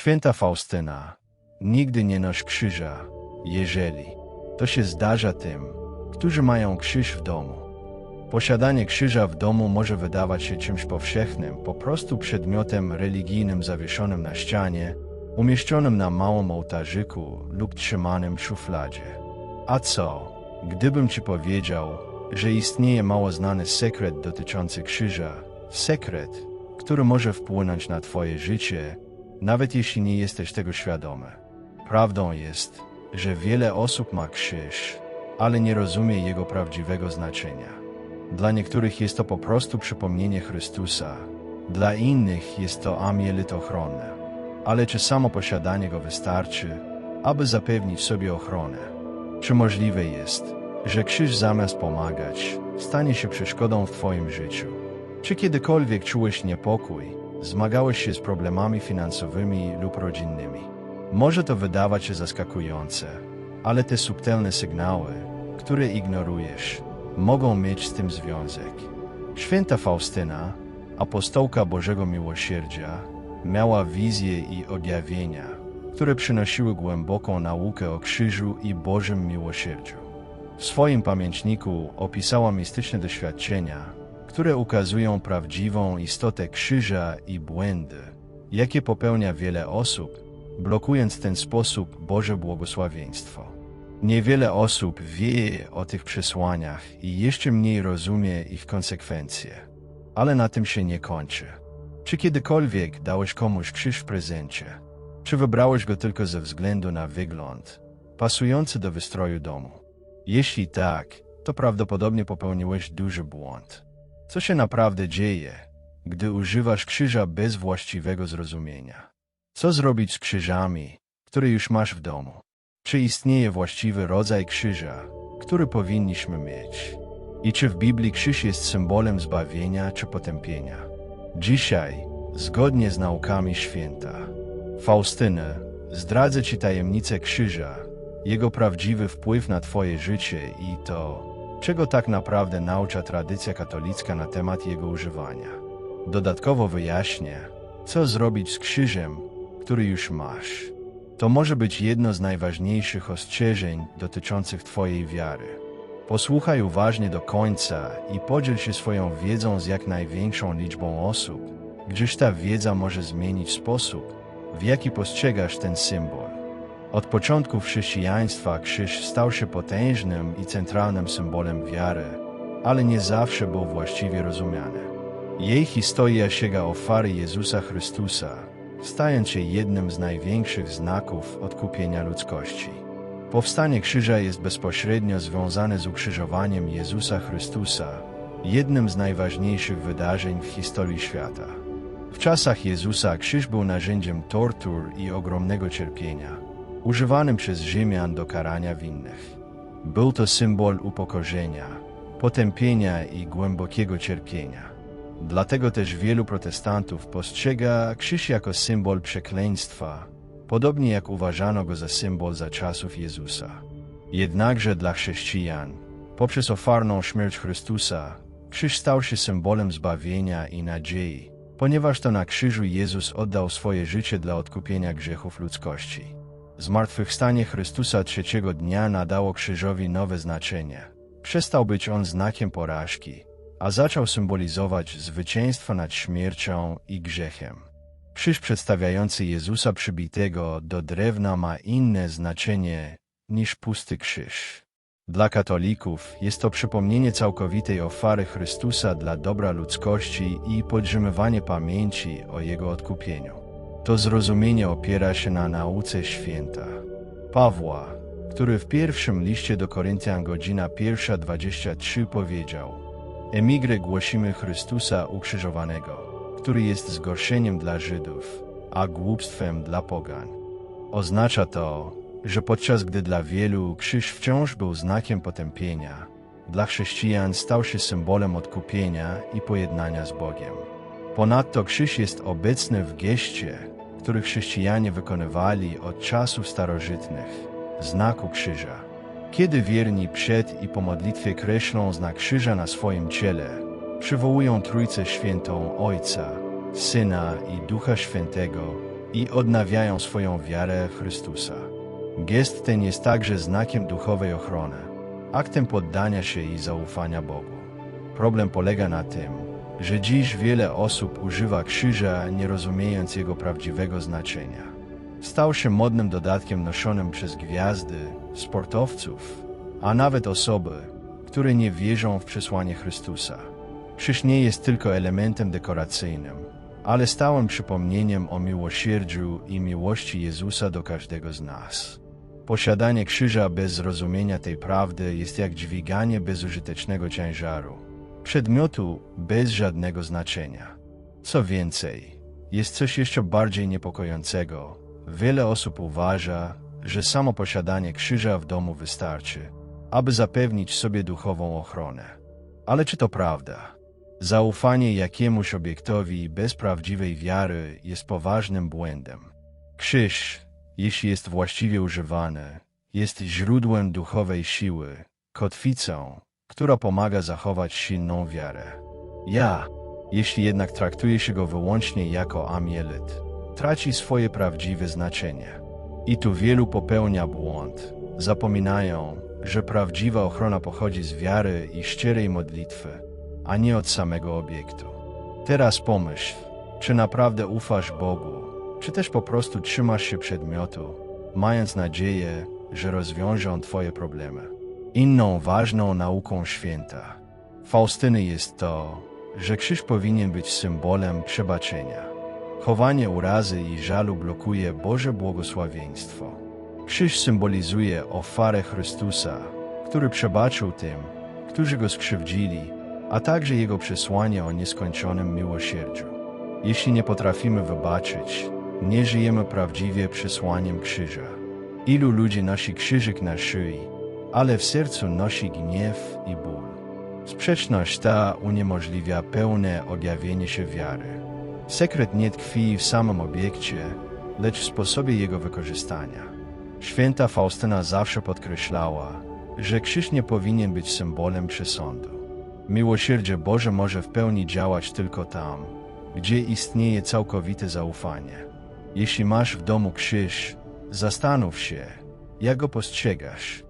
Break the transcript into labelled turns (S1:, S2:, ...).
S1: Święta Faustyna, nigdy nie noś krzyża, jeżeli to się zdarza tym, którzy mają krzyż w domu. Posiadanie krzyża w domu może wydawać się czymś powszechnym, po prostu przedmiotem religijnym zawieszonym na ścianie, umieszczonym na małym ołtarzyku lub trzymanym w szufladzie. A co, gdybym ci powiedział, że istnieje mało znany sekret dotyczący krzyża, sekret, który może wpłynąć na twoje życie, nawet jeśli nie jesteś tego świadomy. Prawdą jest, że wiele osób ma krzyż, ale nie rozumie jego prawdziwego znaczenia. Dla niektórych jest to po prostu przypomnienie Chrystusa, dla innych jest to amulet ochronny. Ale czy samo posiadanie go wystarczy, aby zapewnić sobie ochronę? Czy możliwe jest, że krzyż zamiast pomagać, stanie się przeszkodą w Twoim życiu? Czy kiedykolwiek czułeś niepokój, zmagałeś się z problemami finansowymi lub rodzinnymi? Może to wydawać się zaskakujące, ale te subtelne sygnały, które ignorujesz, mogą mieć z tym związek. Święta Faustyna, apostołka Bożego Miłosierdzia, miała wizje i objawienia, które przynosiły głęboką naukę o krzyżu i Bożym Miłosierdziu. W swoim pamiętniku opisała mistyczne doświadczenia, które ukazują prawdziwą istotę krzyża i błędy, jakie popełnia wiele osób, blokując w ten sposób Boże błogosławieństwo. Niewiele osób wie o tych przesłaniach i jeszcze mniej rozumie ich konsekwencje. Ale na tym się nie kończy. Czy kiedykolwiek dałeś komuś krzyż w prezencie? Czy wybrałeś go tylko ze względu na wygląd, pasujący do wystroju domu? Jeśli tak, to prawdopodobnie popełniłeś duży błąd. Co się naprawdę dzieje, gdy używasz krzyża bez właściwego zrozumienia? Co zrobić z krzyżami, które już masz w domu? Czy istnieje właściwy rodzaj krzyża, który powinniśmy mieć? I czy w Biblii krzyż jest symbolem zbawienia czy potępienia? Dzisiaj, zgodnie z naukami święta, Faustyny, zdradzę Ci tajemnicę krzyża, jego prawdziwy wpływ na Twoje życie i to, czego tak naprawdę naucza tradycja katolicka na temat jego używania. Dodatkowo wyjaśnię, co zrobić z krzyżem, który już masz. To może być jedno z najważniejszych ostrzeżeń dotyczących Twojej wiary. Posłuchaj uważnie do końca i podziel się swoją wiedzą z jak największą liczbą osób, gdyż ta wiedza może zmienić sposób, w jaki postrzegasz ten symbol. Od początków chrześcijaństwa krzyż stał się potężnym i centralnym symbolem wiary, ale nie zawsze był właściwie rozumiany. Jej historia sięga ofiary Jezusa Chrystusa, stając się jednym z największych znaków odkupienia ludzkości. Powstanie krzyża jest bezpośrednio związane z ukrzyżowaniem Jezusa Chrystusa, jednym z najważniejszych wydarzeń w historii świata. W czasach Jezusa krzyż był narzędziem tortur i ogromnego cierpienia, używanym przez Rzymian do karania winnych. Był to symbol upokorzenia, potępienia i głębokiego cierpienia. Dlatego też wielu protestantów postrzega krzyż jako symbol przekleństwa, podobnie jak uważano go za symbol za czasów Jezusa. Jednakże dla chrześcijan, poprzez ofarną śmierć Chrystusa, krzyż stał się symbolem zbawienia i nadziei, ponieważ to na krzyżu Jezus oddał swoje życie dla odkupienia grzechów ludzkości. Zmartwychwstanie Chrystusa trzeciego dnia nadało krzyżowi nowe znaczenie. Przestał być on znakiem porażki, a zaczął symbolizować zwycięstwo nad śmiercią i grzechem. Krzyż przedstawiający Jezusa przybitego do drewna ma inne znaczenie niż pusty krzyż. Dla katolików jest to przypomnienie całkowitej ofiary Chrystusa dla dobra ludzkości i podtrzymywanie pamięci o Jego odkupieniu. To zrozumienie opiera się na nauce święta. Pawła, który w pierwszym liście do Koryntian godzina 1.23 powiedział Emigry głosimy Chrystusa ukrzyżowanego, który jest zgorszeniem dla Żydów, a głupstwem dla pogan. Oznacza to, że podczas gdy dla wielu krzyż wciąż był znakiem potępienia, dla chrześcijan stał się symbolem odkupienia i pojednania z Bogiem. Ponadto krzyż jest obecny w geście, który chrześcijanie wykonywali od czasów starożytnych, znaku krzyża. Kiedy wierni przed i po modlitwie kreślą znak krzyża na swoim ciele, przywołują Trójcę Świętą Ojca, Syna i Ducha Świętego, i odnawiają swoją wiarę w Chrystusa. Gest ten jest także znakiem duchowej ochrony, aktem poddania się i zaufania Bogu. Problem polega na tym, że dziś wiele osób używa krzyża, nie rozumiejąc jego prawdziwego znaczenia. Stał się modnym dodatkiem noszonym przez gwiazdy, sportowców, a nawet osoby, które nie wierzą w przesłanie Chrystusa. Krzyż nie jest tylko elementem dekoracyjnym, ale stałym przypomnieniem o miłosierdziu i miłości Jezusa do każdego z nas. Posiadanie krzyża bez zrozumienia tej prawdy jest jak dźwiganie bezużytecznego ciężaru, przedmiotu bez żadnego znaczenia. Co więcej, jest coś jeszcze bardziej niepokojącego. Wiele osób uważa, że samo posiadanie krzyża w domu wystarczy, aby zapewnić sobie duchową ochronę. Ale czy to prawda? Zaufanie jakiemuś obiektowi bez prawdziwej wiary jest poważnym błędem. Krzyż, jeśli jest właściwie używany, jest źródłem duchowej siły, kotwicą, która pomaga zachować silną wiarę. Ja, jeśli jednak traktuje się go wyłącznie jako amielet, traci swoje prawdziwe znaczenie. I tu wielu popełnia błąd. Zapominają, że prawdziwa ochrona pochodzi z wiary i szczerej modlitwy, a nie od samego obiektu. Teraz pomyśl, czy naprawdę ufasz Bogu, czy też po prostu trzymasz się przedmiotu, mając nadzieję, że rozwiążą Twoje problemy. Inną ważną nauką święta Faustyny jest to, że krzyż powinien być symbolem przebaczenia. Chowanie urazy i żalu blokuje Boże błogosławieństwo. Krzyż symbolizuje ofiarę Chrystusa, który przebaczył tym, którzy go skrzywdzili, a także jego przesłanie o nieskończonym miłosierdziu. Jeśli nie potrafimy wybaczyć, nie żyjemy prawdziwie przesłaniem krzyża. Ilu ludzi nosi krzyżyk na szyi, ale w sercu nosi gniew i ból. Sprzeczność ta uniemożliwia pełne objawienie się wiary. Sekret nie tkwi w samym obiekcie, lecz w sposobie jego wykorzystania. Święta Faustyna zawsze podkreślała, że krzyż nie powinien być symbolem przesądu. Miłosierdzie Boże może w pełni działać tylko tam, gdzie istnieje całkowite zaufanie. Jeśli masz w domu krzyż, zastanów się, jak go postrzegasz.